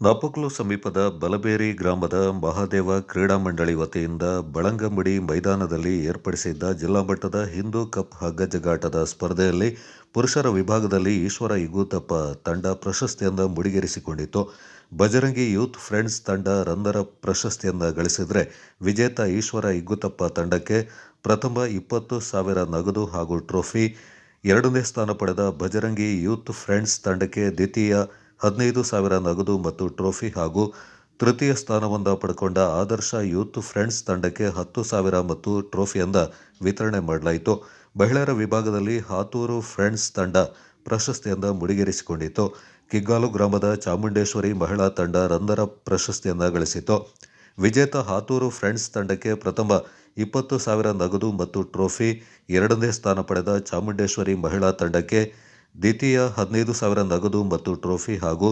ನಾಪಕ್ಲು ಸಮೀಪದ ಬಲಬೇರಿ ಗ್ರಾಮದ ಮಹಾದೇವ ಕ್ರೀಡಾ ಮಂಡಳಿ ವತಿಯಿಂದ ಬಳಂಗಂಬಡಿ ಮೈದಾನದಲ್ಲಿ ಏರ್ಪಡಿಸಿದ್ದ ಜಿಲ್ಲಾ ಮಟ್ಟದ ಹಿಂದೂ ಕಪ್ ಹಗ್ಗಜಗಾಟದ ಸ್ಪರ್ಧೆಯಲ್ಲಿ ಪುರುಷರ ವಿಭಾಗದಲ್ಲಿ ಈಶ್ವರ ಇಗೂತಪ್ಪ ತಂಡ ಪ್ರಶಸ್ತಿಯನ್ನು ಮುಡಿಗೇರಿಸಿಕೊಂಡಿತು ಬಜರಂಗಿ ಯೂತ್ ಫ್ರೆಂಡ್ಸ್ ತಂಡ ರಂದರ ಪ್ರಶಸ್ತಿಯನ್ನು ಗಳಿಸಿದರೆ ವಿಜೇತ ಈಶ್ವರ ಇಗ್ಗುತಪ್ಪ ತಂಡಕ್ಕೆ ಪ್ರಥಮ ಇಪ್ಪತ್ತು ಸಾವಿರ ನಗದು ಹಾಗೂ ಟ್ರೋಫಿ. ಎರಡನೇ ಸ್ಥಾನ ಪಡೆದ ಬಜರಂಗಿ ಯೂತ್ ಫ್ರೆಂಡ್ಸ್ ತಂಡಕ್ಕೆ ದ್ವಿತೀಯ ಹದಿನೈದು ಸಾವಿರ ನಗದು ಮತ್ತು ಟ್ರೋಫಿ ಹಾಗೂ ತೃತೀಯ ಸ್ಥಾನವನ್ನು ಪಡ್ಕೊಂಡ ಆದರ್ಶ ಯೂತ್ ಫ್ರೆಂಡ್ಸ್ ತಂಡಕ್ಕೆ ಹತ್ತು ಸಾವಿರ ಮತ್ತು ಟ್ರೋಫಿಯಿಂದ ವಿತರಣೆ ಮಾಡಲಾಯಿತು. ಮಹಿಳೆಯರ ವಿಭಾಗದಲ್ಲಿ ಹಾತೂರು ಫ್ರೆಂಡ್ಸ್ ತಂಡ ಪ್ರಶಸ್ತಿಯಿಂದ ಮುಡಿಗೇರಿಸಿಕೊಂಡಿತು ಕಿಗ್ಗಾಲು ಗ್ರಾಮದ ಚಾಮುಂಡೇಶ್ವರಿ ಮಹಿಳಾ ತಂಡ ರಂದರ ಪ್ರಶಸ್ತಿಯನ್ನು ಗಳಿಸಿತು ವಿಜೇತ ಹಾತೂರು ಫ್ರೆಂಡ್ಸ್ ತಂಡಕ್ಕೆ ಪ್ರಥಮ ಇಪ್ಪತ್ತು ಸಾವಿರ ನಗದು ಮತ್ತು ಟ್ರೋಫಿ ಎರಡನೇ ಸ್ಥಾನ ಪಡೆದ ಚಾಮುಂಡೇಶ್ವರಿ ಮಹಿಳಾ ತಂಡಕ್ಕೆ ದ್ವಿತೀಯ ಹದಿನೈದು ಸಾವಿರ ನಗದು ಮತ್ತು ಟ್ರೋಫಿ ಹಾಗೂ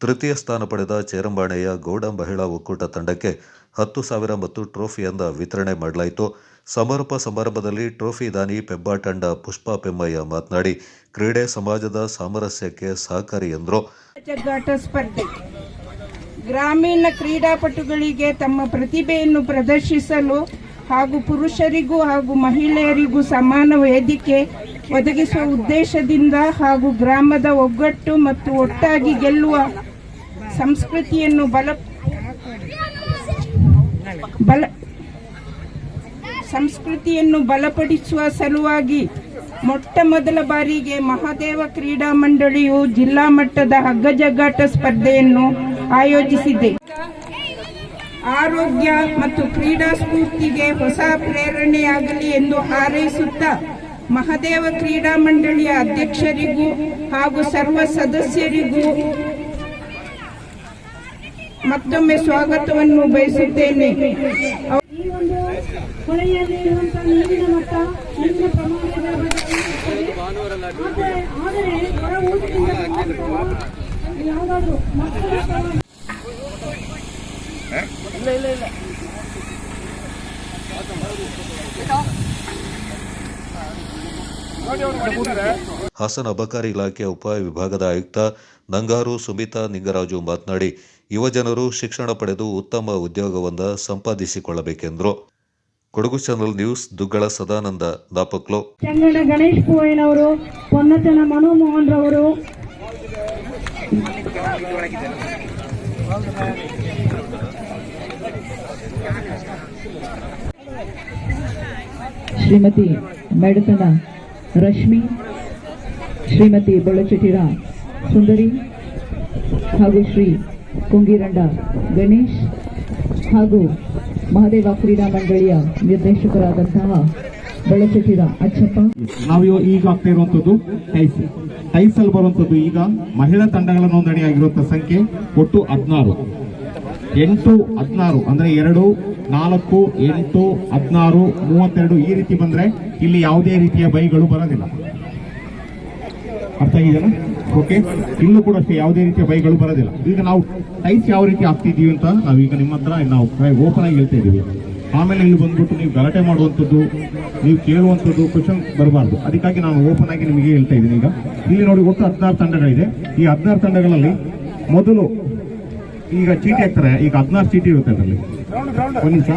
ತೃತೀಯ ಸ್ಥಾನ ಪಡೆದ ಚೇರಂಬಾಣೆಯ ಗೌಡ ಮಹಿಳಾ ಒಕ್ಕೂಟ ತಂಡಕ್ಕೆ ಹತ್ತು ಸಾವಿರ ಮತ್ತು ಟ್ರೋಫಿಯಿಂದ ವಿತರಣೆ ಮಾಡಲಾಯಿತು. ಸಮಾರೋಪ ಸಮಾರಂಭದಲ್ಲಿ ಟ್ರೋಫಿ ದಾನಿ ಪೆಬ್ಬಾಟಂಡ ಪುಷ್ಪಾ ಪೆಮ್ಮಯ್ಯ ಮಾತನಾಡಿ, ಕ್ರೀಡೆ ಸಮಾಜದ ಸಾಮರಸ್ಯಕ್ಕೆ ಸಹಕಾರಿ ಎಂದರು. ಗ್ರಾಮೀಣ ಕ್ರೀಡಾಪಟುಗಳಿಗೆ ತಮ್ಮ ಪ್ರತಿಭೆಯನ್ನು ಪ್ರದರ್ಶಿಸಲು ಹಾಗೂ ಪುರುಷರಿಗೂ ಹಾಗೂ ಮಹಿಳೆಯರಿಗೂ ಸಮಾನ ವೇದಿಕೆ ಒದಗಿಸುವ ಉದ್ದೇಶದಿಂದ ಹಾಗೂ ಗ್ರಾಮದ ಒಗ್ಗಟ್ಟು ಮತ್ತು ಒಟ್ಟಾಗಿ ಗೆಲ್ಲುವ ಸಂಸ್ಕೃತಿಯನ್ನು ಬಲ ಬಲ ಸಂಸ್ಕೃತಿಯನ್ನು ಬಲಪಡಿಸುವ ಸಲುವಾಗಿ ಮೊಟ್ಟ ಮೊದಲ ಬಾರಿಗೆ ಮಹಾದೇವ ಕ್ರೀಡಾ ಮಂಡಳಿಯು ಜಿಲ್ಲಾ ಮಟ್ಟದ ಹಗ್ಗಜಗ್ಗಾಟ ಸ್ಪರ್ಧೆಯನ್ನು ಆಯೋಜಿಸಿದೆ. ಆರೋಗ್ಯ ಮತ್ತು ಕ್ರೀಡಾ ಸ್ಫೂರ್ತಿಗೆ ಹೊಸ ಪ್ರೇರಣೆಯಾಗಲಿ ಎಂದು ಹಾರೈಸುತ್ತಾ ಮಹಾದೇವ ಕ್ರೀಡಾ ಮಂಡಳಿಯ ಅಧ್ಯಕ್ಷರಿಗೂ ಹಾಗೂ ಸರ್ವ ಸದಸ್ಯರಿಗೂ ಮತ್ತೊಮ್ಮೆ ಸ್ವಾಗತವನ್ನು ಬಯಸುತ್ತೇನೆ ಈ ಒಂದು ಇಲ್ಲ ಇರುವಂತಹ ನೀರಿನ ಮಟ್ಟ ನೀರಿನ ಪ್ರಮಾಣದ ಬಗ್ಗೆ ಇರುತ್ತದೆ. ಆದರೆ ಆದರೆ ಹೊರ ಊರಿನಿಂದ ಯಾವುದಾದ್ರೂ ಮಕ್ಕಳ ಅಥವಾ ಹಾಸನ ಅಬಕಾರಿ ಇಲಾಖೆಯ ಉಪ ವಿಭಾಗದ ಆಯುಕ್ತ ನಂಗಾರು ಸುಮಿತಾ ನಿಂಗರಾಜು ಮಾತನಾಡಿ ಯುವಜನರು ಶಿಕ್ಷಣ ಪಡೆದು ಉತ್ತಮ ಉದ್ಯೋಗವನ್ನು ಸಂಪಾದಿಸಿಕೊಳ್ಳಬೇಕೆಂದರು. ಕೊಡಗು ಚಾನಲ್ ನ್ಯೂಸ್ ದುಗ್ಗಳ ಸದಾನಂದ ದಾಪಕ್ಲೋ ಚಂಗಣ ಗಣೇಶ್ ಪೂವಯ್ಯನವರು ಪೊನ್ನತನ ಮನೋಮೋಹನ್ ರವರು. ಶ್ರೀಮತಿ ಮೇಡತನ ರಶ್ಮಿ, ಶ್ರೀಮತಿ ಬೊಳಚಟಿರ ಸುಂದರಿ ಹಾಗೂ ಶ್ರೀ ಕುಂಗಿರಂಡ ಗಣೇಶ್ ಹಾಗೂ ಮಹಾದೇವ ಕ್ರೀಡಾ ಮಂಡಳಿಯ ನಿರ್ದೇಶಕರಾದಂತಹ ಬೊಳಚಟಿರ ಅಚ್ಚಪ್ಪ. ನಾವು ಈಗ ಆಗ್ತಾ ಇರುವಂತದ್ದು ಟೈಸ್ ಟೈಸ್ ಬರುವಂತದ್ದು ಈಗ ಮಹಿಳಾ ತಂಡಗಳ ನೋಂದಣಿ ಆಗಿರುವಂತಹ ಸಂಖ್ಯೆ ಒಟ್ಟು ಹದಿನಾರು. ಎಂಟು, ಹದಿನಾರು, ಅಂದ್ರೆ ಎರಡು, ನಾಲ್ಕು, ಎಂಟು, ಹದಿನಾರು, ಮೂವತ್ತೆರಡು ಈ ರೀತಿ ಬಂದ್ರೆ ಇಲ್ಲಿ ಯಾವುದೇ ರೀತಿಯ ಬೈಗಳು ಬರೋದಿಲ್ಲ. ಅರ್ಥ ಆಗಿದೆಯಾ? ಓಕೆ ಇಲ್ಲೂ ಕೂಡ ಅಷ್ಟೇ ಯಾವುದೇ ರೀತಿಯ ಬೈಗಳು ಬರೋದಿಲ್ಲ. ಈಗ ನಾವು ಟೈಸ್ ಯಾವ ರೀತಿ ಆಗ್ತಿದ್ದೀವಿ ಅಂತ ನಾವೀಗ ನಿಮ್ಮ ಹತ್ರ ನಾವು ಓಪನ್ ಆಗಿ ಹೇಳ್ತಾ ಇದ್ದೀವಿ. ಆಮೇಲೆ ಇಲ್ಲಿ ಬಂದ್ಬಿಟ್ಟು ನೀವು ಗಲಾಟೆ ಮಾಡುವಂಥದ್ದು, ನೀವು ಕೇಳುವಂಥದ್ದು ಕ್ವಶನ್ ಬರಬಾರ್ದು. ಅದಕ್ಕಾಗಿ ನಾನು ಓಪನ್ ಆಗಿ ನಿಮಗೆ ಹೇಳ್ತಾ ಇದ್ದೀನಿ ಈಗ. ಇಲ್ಲಿ ನೋಡಿ ಒಟ್ಟು ಹದಿನಾರು ತಂಡಗಳಿದೆ. ಈ ಹದಿನಾರು ತಂಡಗಳಲ್ಲಿ ಮೊದಲು ಈಗ ಚೀಟಿ ಹಾಕ್ತಾರೆ ಈಗ ಹದಿನಾರು ಚೀಟಿ ಇರುತ್ತೆ ಅದರಲ್ಲಿ. ಒಂದು ನಿಮಿಷ.